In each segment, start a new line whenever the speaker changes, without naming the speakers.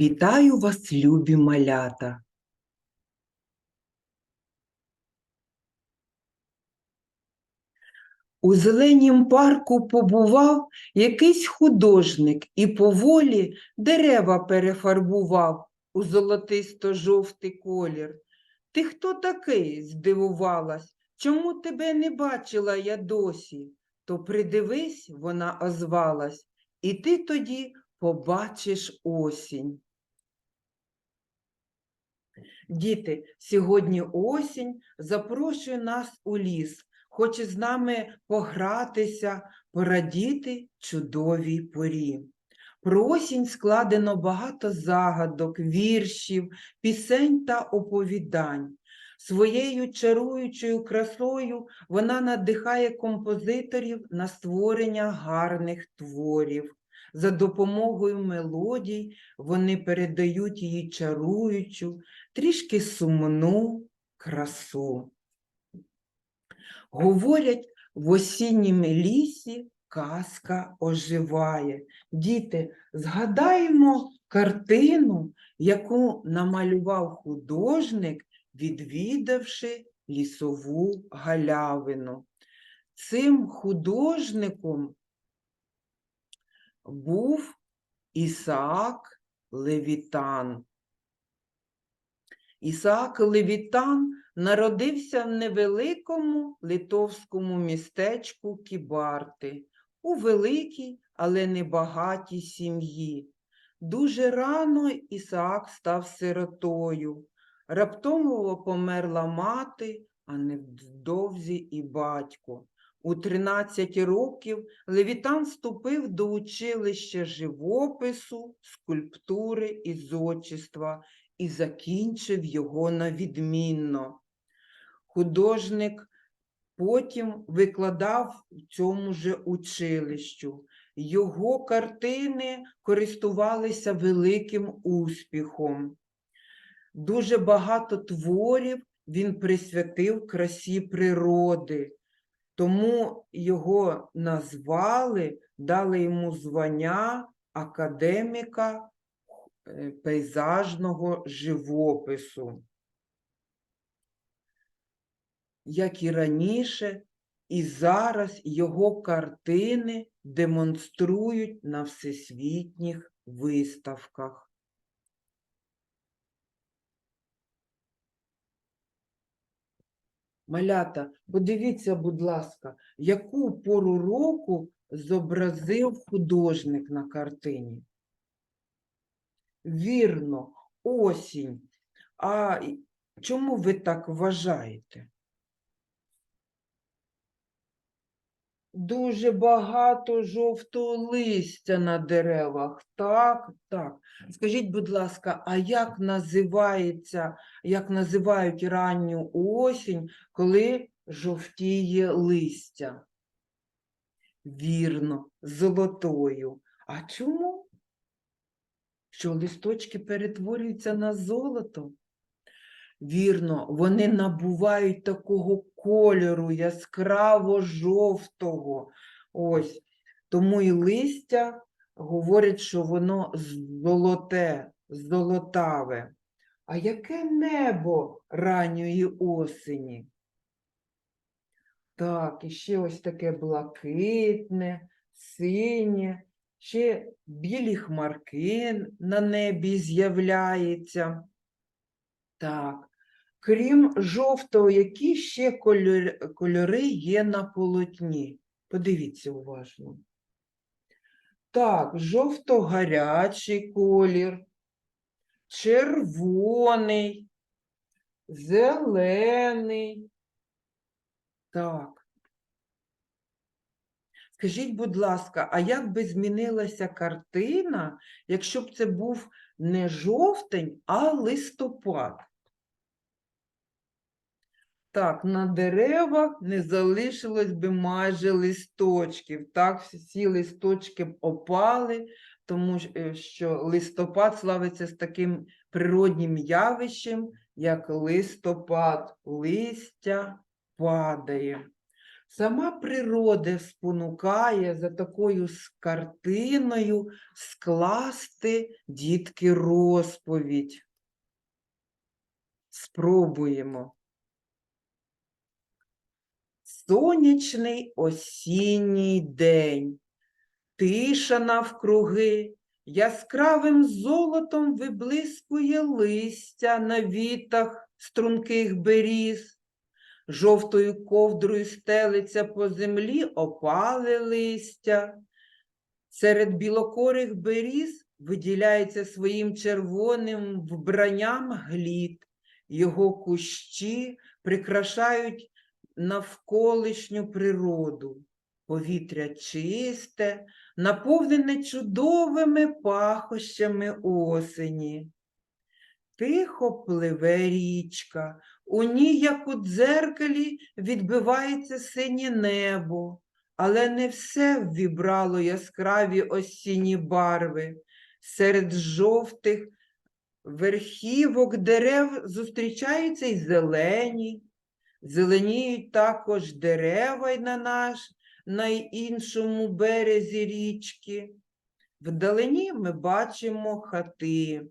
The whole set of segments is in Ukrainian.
Вітаю вас, любі малята! У зеленім парку побував якийсь художник і поволі дерева перефарбував у золотисто-жовтий колір. Ти хто такий? здивувалась. Чому тебе не бачила я досі? То придивись, вона озвалась, і ти тоді побачиш осінь. Діти, сьогодні осінь запрошує нас у ліс, хоче з нами погратися, порадіти чудовій порі. Про осінь складено багато загадок, віршів, пісень та оповідань. Своєю чаруючою красою вона надихає композиторів на створення гарних творів. За допомогою мелодій вони передають її чаруючу, трішки сумну красу. Говорять, в осіннім лісі казка оживає. Діти, згадаємо картину, яку намалював художник, відвідавши лісову галявину. Цим художником був Ісаак Левітан. Ісаак Левітан народився в невеликому литовському містечку Кібарти, у великій, але небагатій сім'ї. Дуже рано Ісаак став сиротою. Раптово померла мати, а невдовзі і батько. У 13 років Левітан вступив до училища живопису, скульптури і зодчества і закінчив його на відмінно. Художник потім викладав в цьому же училищу. Його картини користувалися великим успіхом. Дуже багато творів він присвятив красі природи, тому його назвали, дали йому звання академіка е, пейзажного живопису. Як і раніше, і зараз його картини демонструють на всесвітніх виставках. Малята, подивіться, будь ласка, яку пору року зобразив художник на картині? Вірно, осінь. А чому ви так вважаєте? Дуже багато жовтого листя на деревах. Так, так. Скажіть, будь ласка, а як називається, як називають ранню осінь, коли жовтіє листя? Вірно, золотою. А чому? Що листочки перетворюються на золото? Вірно, вони набувають такого кольору яскраво жовтого. Ось. Тому і листя говорять, що воно золоте, золотаве. А яке небо ранньої осені? Так, і ще ось таке блакитне, синє, ще білі хмарки на небі з'являються. Так, крім жовтого, які ще кольори, є на полотні? Подивіться уважно. Так, жовто-гарячий колір, червоний, зелений. Так. Скажіть, будь ласка, а як би змінилася картина, якщо б це був не жовтень, а листопад? Так, на деревах не залишилось би майже листочків. Так, всі листочки опали, тому е, що листопад славиться з таким природнім явищем, як листопад, листя падає. Сама природа спонукає за такою картиною скласти дітки розповідь. Спробуємо. Сонячний осінній день, тиша навкруги, яскравим золотом виблискує листя на вітах струнких беріз, жовтою ковдрою стелиться по землі опале листя. Серед білокорих беріз виділяється своїм червоним вбранням глід. Його кущі прикрашають навколишню природу. Повітря чисте, наповнене чудовими пахощами осені. Тихо пливе річка, у ній, як у дзеркалі, відбивається синє небо, але не все ввібрало яскраві осінні барви. Серед жовтих верхівок дерев зустрічаються й зелені, зеленіють також дерева й на наш, на іншому березі річки. Вдалині ми бачимо хати,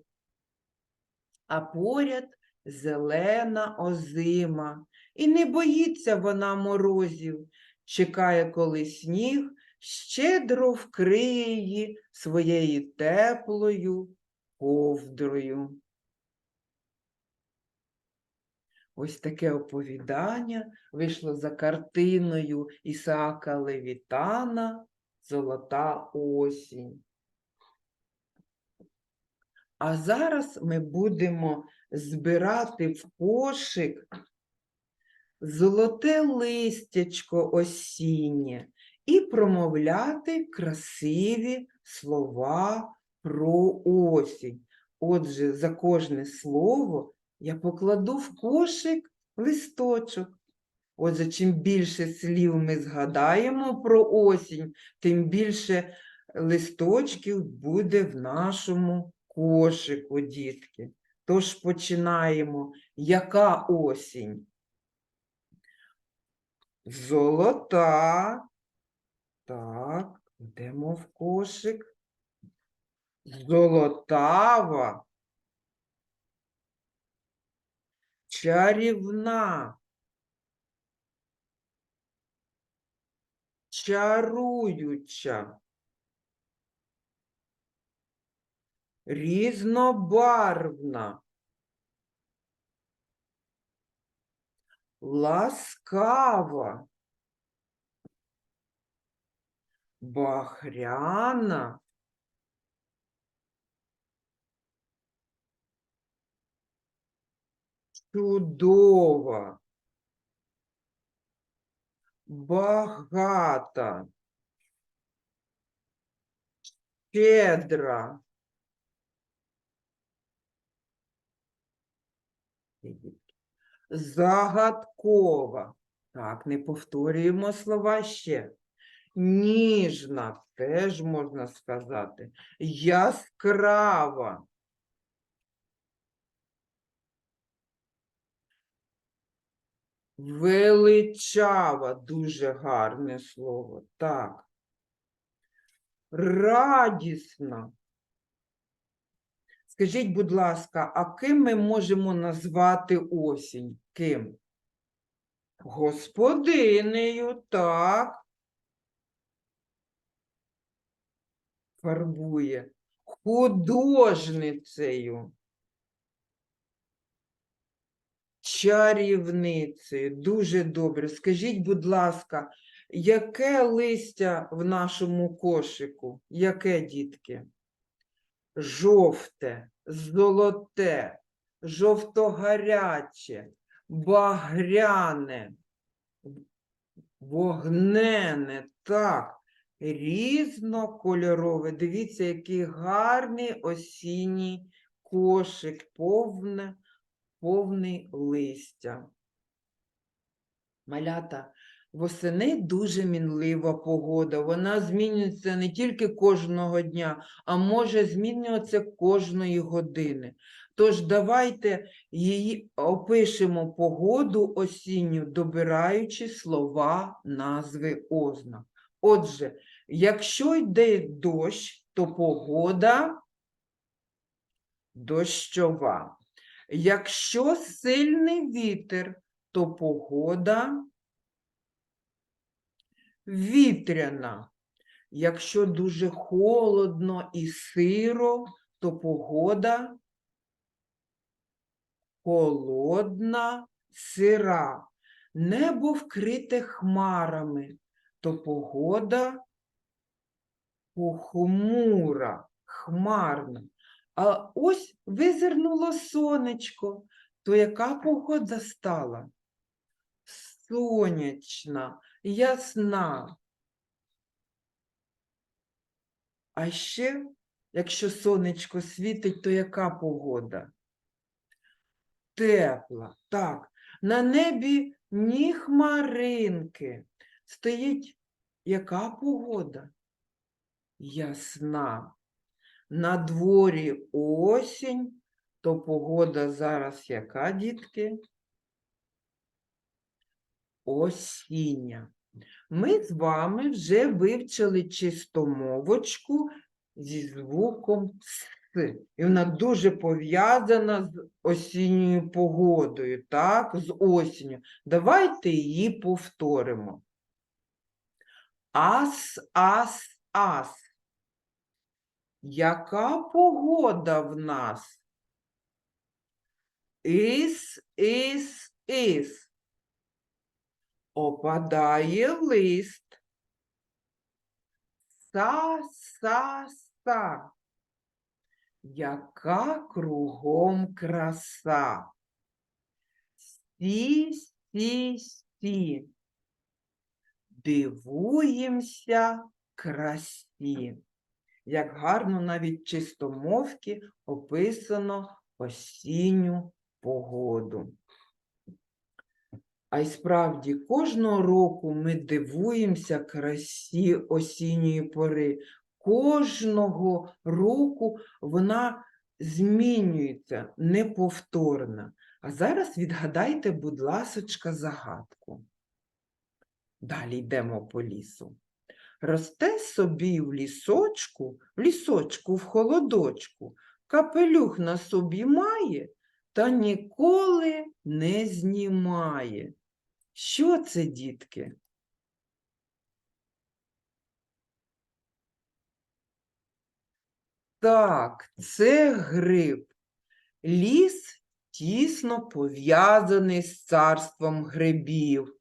а поряд зелена озима. І не боїться вона морозів, чекає, коли сніг щедро вкриє її своєю теплою ковдрою. Ось таке оповідання вийшло за картиною Ісаака Левітана Золота осінь. А зараз ми будемо збирати в кошик золоте листячко осіннє і промовляти красиві слова про осінь. Отже, за кожне слово я покладу в кошик листочок. Отже, чим більше слів ми згадаємо про осінь, тим більше листочків буде в нашому кошику, дітки. Тож починаємо. Яка осінь? Золота. Так, йдемо в кошик. Золотава. Чарівна. Чаруюча. Різнобарвна. Ласкава. Бахряна. Чудова. Багата. Щедра. Загадкова. Так, не повторюємо слова ще. Ніжна, теж можна сказати. Яскрава. Величава, дуже гарне слово. Так. Радісна. Скажіть, будь ласка, а ким ми можемо назвати осінь? Ким? Господинею, так. Фарбує. Художницею. Чарівницею. Дуже добре. Скажіть, будь ласка, яке листя в нашому кошику? Яке, дітки? Жовте, золоте, жовтогаряче, багряне, вогнене, так, різнокольорове. Дивіться, який гарний осінній кошик, повне, повний листя. Малята, Восени дуже мінлива погода. Вона змінюється не тільки кожного дня, а може змінюватися кожної години. Тож давайте її опишемо погоду осінню, добираючи слова, назви ознак. Отже, якщо йде дощ, то погода дощова. Якщо сильний вітер, то погода вітряна. Якщо дуже холодно і сиро, то погода холодна, сира. Небо вкрите хмарами, то погода похмура, хмарна. А ось визирнуло сонечко, то яка погода стала? Сонячна, ясна. А ще, якщо сонечко світить, то яка погода? Тепла, так. На небі ні хмаринки. Стоїть яка погода? Ясна. На дворі осінь, то погода зараз яка, дітки? Осіння. Ми з вами вже вивчили чистомовочку зі звуком С. І вона дуже пов'язана з осінньою погодою, так, з осінню. Давайте її повторимо. Ас, ас, ас. Яка погода в нас? Іс, іс, іс. Опадає лист. Са, са, са. Яка кругом краса. Сі, сі, сі. Дивуємося красі. Як гарно навіть чистомовки описано осінню погоду. А й справді, кожного року ми дивуємося красі осінньої пори. Кожного року вона змінюється, неповторна. А зараз відгадайте, будь ласочка, загадку. Далі йдемо по лісу. Росте собі в лісочку, в лісочку, в холодочку, капелюх на собі має, та ніколи не знімає. Що це, дітки? Так, це гриб. Ліс тісно пов'язаний з царством грибів.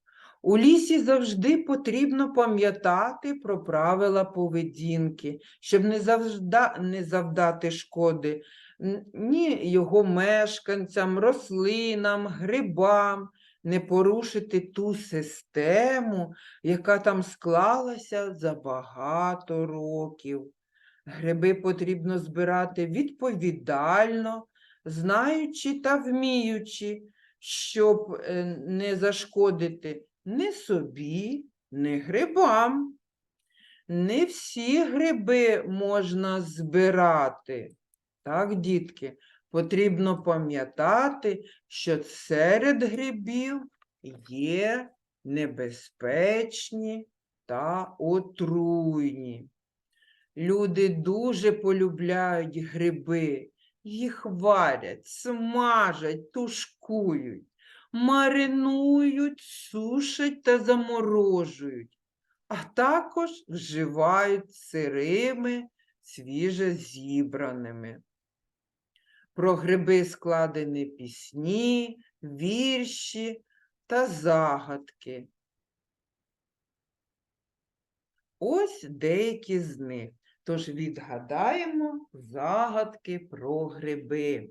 У лісі завжди потрібно пам'ятати про правила поведінки, щоб не, завжда, не завдати шкоди ні його мешканцям, рослинам, грибам, не порушити ту систему, яка там склалася за багато років. Гриби потрібно збирати відповідально, знаючи та вміючи, щоб е, не зашкодити ні собі, ні грибам. Не всі гриби можна збирати. Так, дітки, потрібно пам'ятати, що серед грибів є небезпечні та отруйні. Люди дуже полюбляють гриби, їх варять, смажать, тушкують, маринують, сушать та заморожують, а також вживають сирими, свіже зібраними. Про гриби складені пісні, вірші та загадки. Ось деякі з них. Тож відгадаємо загадки про гриби.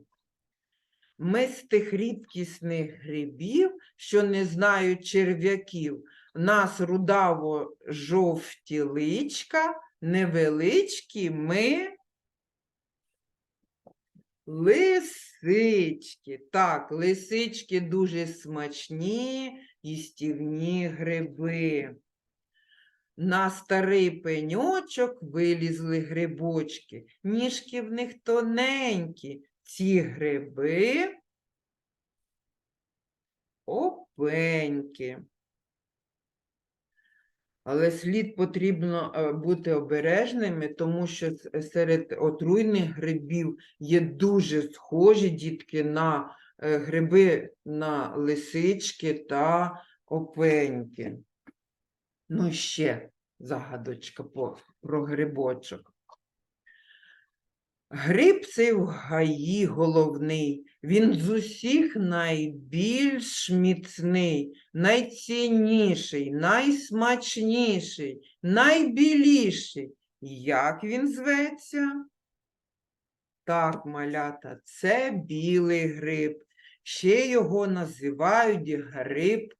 Ми з тих рідкісних грибів, що не знають черв'яків, нас рудаво жовті личка, невеличкі ми Лисички. Так, лисички дуже смачні їстівні гриби. На старий пеньочок вилізли грибочки. Ніжки в них тоненькі. Ці гриби опеньки. Але слід потрібно е, бути обережними, тому що серед отруйних грибів є дуже схожі дітки на е, гриби на лисички та опеньки. Ну, ще загадочка про грибочок. Гриб цей в гаї головний, він з усіх найбільш міцний, найцінніший, найсмачніший, найбіліший. Як він зветься? Так, малята, це білий гриб. Ще його називають гриб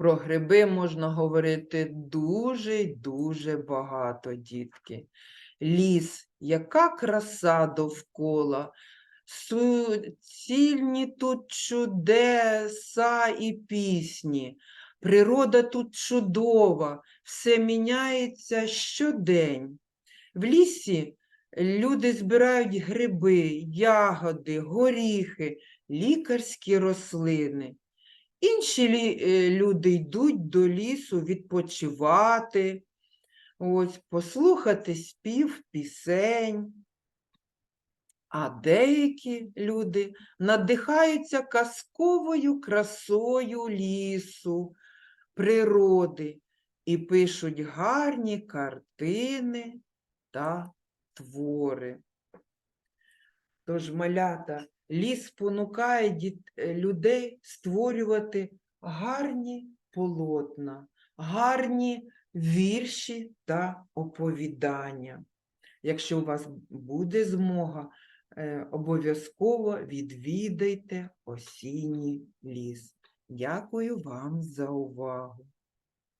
Про гриби можна говорити дуже й дуже багато, дітки. Ліс, яка краса довкола, суцільні тут чудеса і пісні. Природа тут чудова, все міняється щодень. В лісі люди збирають гриби, ягоди, горіхи, лікарські рослини. Інші е, люди йдуть до лісу відпочивати, ось, послухати спів пісень. А деякі люди надихаються казковою красою лісу, природи і пишуть гарні картини та твори. Тож, малята, ліс спонукає е, людей створювати гарні полотна, гарні вірші та оповідання. Якщо у вас буде змога, е, обов'язково відвідайте осінній ліс. Дякую вам за увагу.